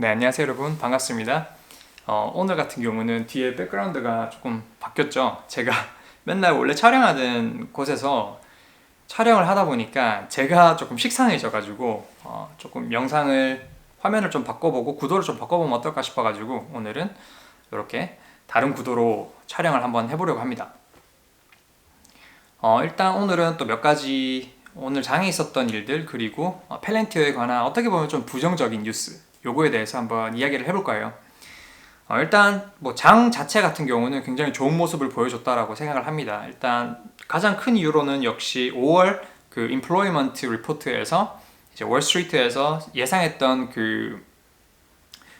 네, 안녕하세요 여러분. 반갑습니다. 어, 오늘 같은 경우는 뒤에 백그라운드가 조금 바뀌었죠. 제가 맨날 원래 촬영하던 곳에서 촬영을 하다 보니까 제가 조금 식상해져가지고 어, 조금 영상을 화면을 좀 바꿔보고 구도를 좀 바꿔보면 어떨까 싶어가지고 오늘은 이렇게 다른 구도로 촬영을 한번 해보려고 합니다. 어, 일단 오늘은 또 몇 가지 오늘 장에 있었던 일들 그리고 어, 펠렌티어에 관한 어떻게 보면 좀 부정적인 뉴스 요거에 대해서 한번 이야기를 해볼 거예요. 어, 일단 뭐 장 자체 같은 경우는 굉장히 좋은 모습을 보여줬다라고 생각을 합니다. 일단 가장 큰 이유로는 역시 5월 그 임플로이먼트 리포트에서 이제 월스트리트에서 예상했던 그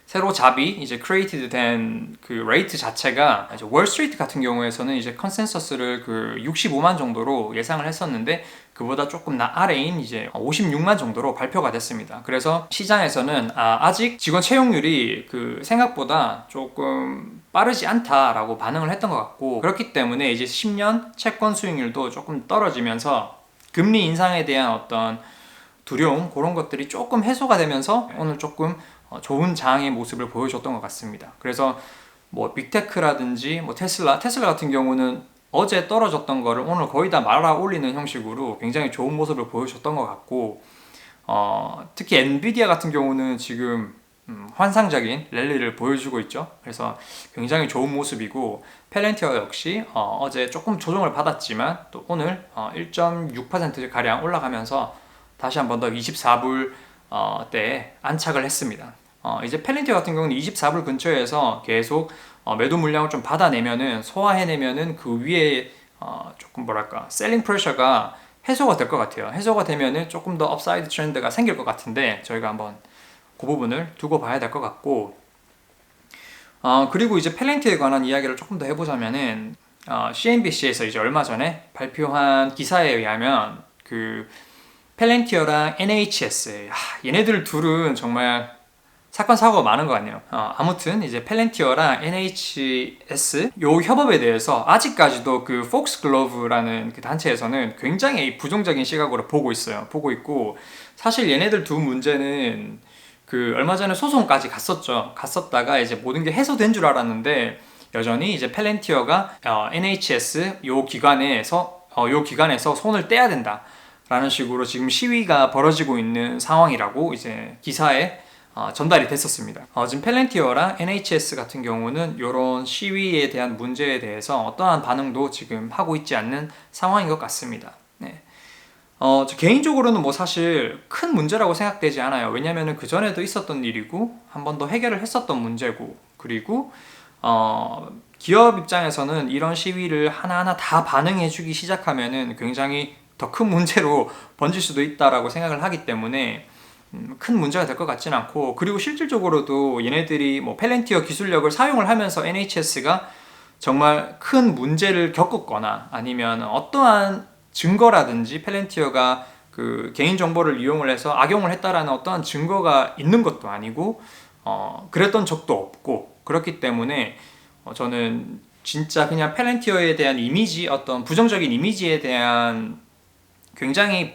새로 잡이 이제 크리에이티드 된그 레이트 자체가 월스트리트 같은 경우에서는 이제 컨센서스를 그 65만 정도로 예상을 했었는데 그보다 조금 나 아래인 이제 56만 정도로 발표가 됐습니다. 그래서 시장에서는 아, 직 직원 채용률이 그 생각보다 조금 빠르지 않다라고 반응을 했던 것 같고 그렇기 때문에 이제 10년 채권 수익률도 조금 떨어지면서 금리 인상에 대한 어떤 두려움 그런 것들이 조금 해소가 되면서 오늘 조금 어, 좋은 장의 모습을 보여줬던 것 같습니다. 그래서 뭐 빅테크라든지 뭐 테슬라, 테슬라 같은 경우는 어제 떨어졌던 거를 오늘 거의 다 말아 올리는 형식으로 굉장히 좋은 모습을 보여줬던 것 같고 어, 특히 엔비디아 같은 경우는 지금 음, 환상적인 랠리를 보여주고 있죠. 그래서 굉장히 좋은 모습이고 펠렌티어 역시 어, 제 조금 조정을 받았지만 또 오늘 어, 1.6% 가량 올라가면서 다시 한 번 더 24불 어, 때 안착을 했습니다. 어, 이제 펠렌티어 같은 경우는 24불 근처에서 계속 어, 매도 물량을 좀 받아내면은 소화해내면은 그 위에 어, 조금 뭐랄까 셀링 프레셔가 해소가 될 것 같아요. 해소가 되면은 조금 더 업사이드 트렌드가 생길 것 같은데 저희가 한번 그 부분을 두고 봐야 될 것 같고 어, 그리고 이제 펠렌티에 관한 이야기를 조금 더 해보자면은 어, CNBC에서 이제 얼마 전에 발표한 기사에 의하면 그 펠렌티어랑 NHS 하, 얘네들 둘은 정말 사건 사고가 많은 것 같네요. 어, 아무튼 이제 펠렌티어랑 NHS 요 협업에 대해서 아직까지도 그 폭스 글로브라는 그 단체에서는 굉장히 부정적인 시각으로 보고 있어요. 보고 있고 사실 얘네들 두 문제는 그 얼마 전에 소송까지 갔었죠. 갔었다가 이제 모든 게 해소된 줄 알았는데 여전히 이제 펠렌티어가 어, NHS 요 기관에서 어, 요 기관에서 손을 떼야 된다. 라는 식으로 지금 시위가 벌어지고 있는 상황이라고 이제 기사에 어, 전달이 됐었습니다. 어, 지금 펠렌티어랑 NHS 같은 경우는 이런 시위에 대한 문제에 대해서 어떠한 반응도 지금 하고 있지 않는 상황인 것 같습니다. 네. 어, 개인적으로는 뭐 사실 큰 문제라고 생각되지 않아요. 왜냐면은 그 전에도 있었던 일이고 한 번 더 해결을 했었던 문제고 그리고 어, 기업 입장에서는 이런 시위를 하나하나 다 반응해주기 시작하면은 굉장히 더 큰 문제로 번질 수도 있다라고 생각을 하기 때문에 음, 큰 문제가 될 것 같지는 않고 그리고 실질적으로도 얘네들이 뭐 펠렌티어 기술력을 사용을 하면서 NHS가 정말 큰 문제를 겪었거나 아니면 어떠한 증거라든지 펠렌티어가 그 개인 정보를 이용을 해서 악용을 했다라는 어떠한 증거가 있는 것도 아니고 어 그랬던 적도 없고 그렇기 때문에 어 저는 진짜 그냥 펠렌티어에 대한 이미지 어떤 부정적인 이미지에 대한 굉장히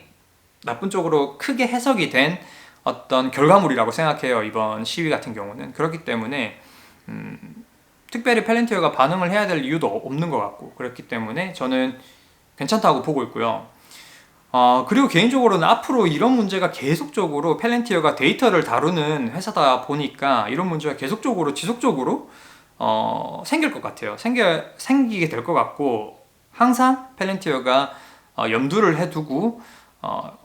나쁜 쪽으로 크게 해석이 된 어떤 결과물이라고 생각해요. 이번 시위 같은 경우는. 그렇기 때문에, 음, 특별히 펠렌티어가 반응을 해야 될 이유도 없는 것 같고, 그렇기 때문에 저는 괜찮다고 보고 있고요. 어, 그리고 개인적으로는 앞으로 이런 문제가 계속적으로 펠렌티어가 데이터를 다루는 회사다 보니까 이런 문제가 계속적으로 지속적으로 어, 생길 것 같아요. 생겨, 생기게 될 것 같고, 항상 펠렌티어가 어, 염두를 해두고 어,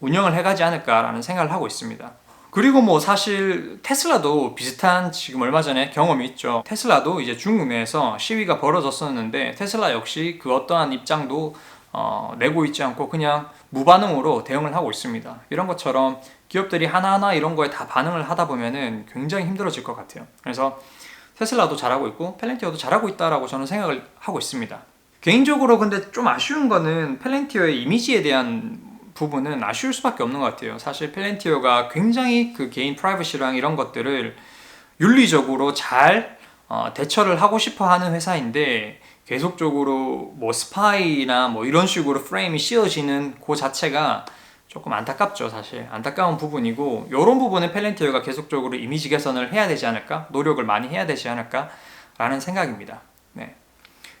운영을 해가지 않을까라는 생각을 하고 있습니다. 그리고 뭐 사실 테슬라도 비슷한 지금 얼마 전에 경험이 있죠. 테슬라도 이제 중국 내에서 시위가 벌어졌었는데 테슬라 역시 그 어떠한 입장도 어, 내고 있지 않고 그냥 무반응으로 대응을 하고 있습니다. 이런 것처럼 기업들이 하나하나 이런 거에 다 반응을 하다 보면은 굉장히 힘들어질 것 같아요. 그래서 테슬라도 잘하고 있고 펠렌티어도 잘하고 있다라고 저는 생각을 하고 있습니다. 개인적으로 근데 좀 아쉬운 거는 펠렌티어의 이미지에 대한 부분은 아쉬울 수밖에 없는 것 같아요. 사실 펠렌티어가 굉장히 그 개인 프라이버시랑 이런 것들을 윤리적으로 잘 어, 대처를 하고 싶어 하는 회사인데 계속적으로 뭐 스파이나 뭐 이런 식으로 프레임이 씌워지는 그 자체가 조금 안타깝죠 사실 안타까운 부분이고 이런 부분은 펠렌티어가 계속적으로 이미지 개선을 해야 되지 않을까 노력을 많이 해야 되지 않을까 라는 생각입니다.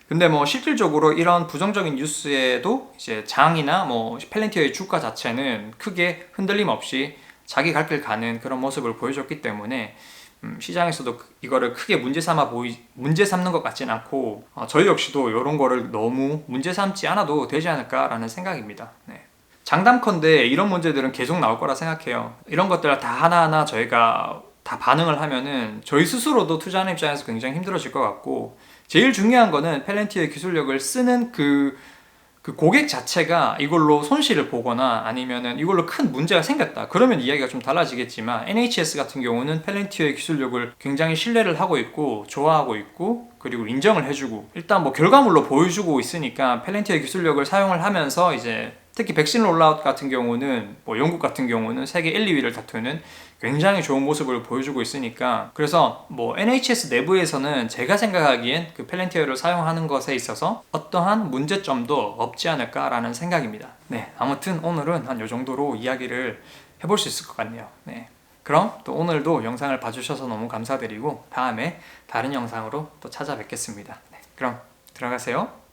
네. 근데 뭐 실질적으로 이런 부정적인 뉴스에도 이제 장이나 뭐 펠렌티어의 주가 자체는 크게 흔들림 없이 자기 갈 길 가는 그런 모습을 보여줬기 때문에 음, 시장에서도 그- 이거를 크게 문제 삼아 보이 문제 삼는 것 같진 않고 어, 저희 역시도 이런 거를 너무 문제 삼지 않아도 되지 않을까라는 생각입니다. 네. 장담컨대 이런 문제들은 계속 나올 거라 생각해요. 이런 것들 다 하나하나 저희가 다 반응을 하면은 저희 스스로도 투자하는 입장에서 굉장히 힘들어질 것 같고 제일 중요한 거는 펠렌티의 기술력을 쓰는 그, 그 고객 자체가 이걸로 손실을 보거나 아니면은 이걸로 큰 문제가 생겼다. 그러면 이야기가 좀 달라지겠지만 NHS 같은 경우는 펠렌티의 기술력을 굉장히 신뢰를 하고 있고 좋아하고 있고 그리고 인정을 해주고 일단 뭐 결과물로 보여주고 있으니까 펠렌티의 기술력을 사용을 하면서 이제 특히 백신 롤라웃 같은 경우는 뭐 영국 같은 경우는 세계 1, 2위를 다투는 굉장히 좋은 모습을 보여주고 있으니까 그래서 뭐 NHS 내부에서는 제가 생각하기엔 그 펠렌티어를 사용하는 것에 있어서 어떠한 문제점도 없지 않을까라는 생각입니다. 네, 아무튼 오늘은 한 요 정도로 이야기를 해볼 수 있을 것 같네요. 네. 그럼 또 오늘도 영상을 봐주셔서 너무 감사드리고 다음에 다른 영상으로 또 찾아뵙겠습니다. 네, 그럼 들어가세요.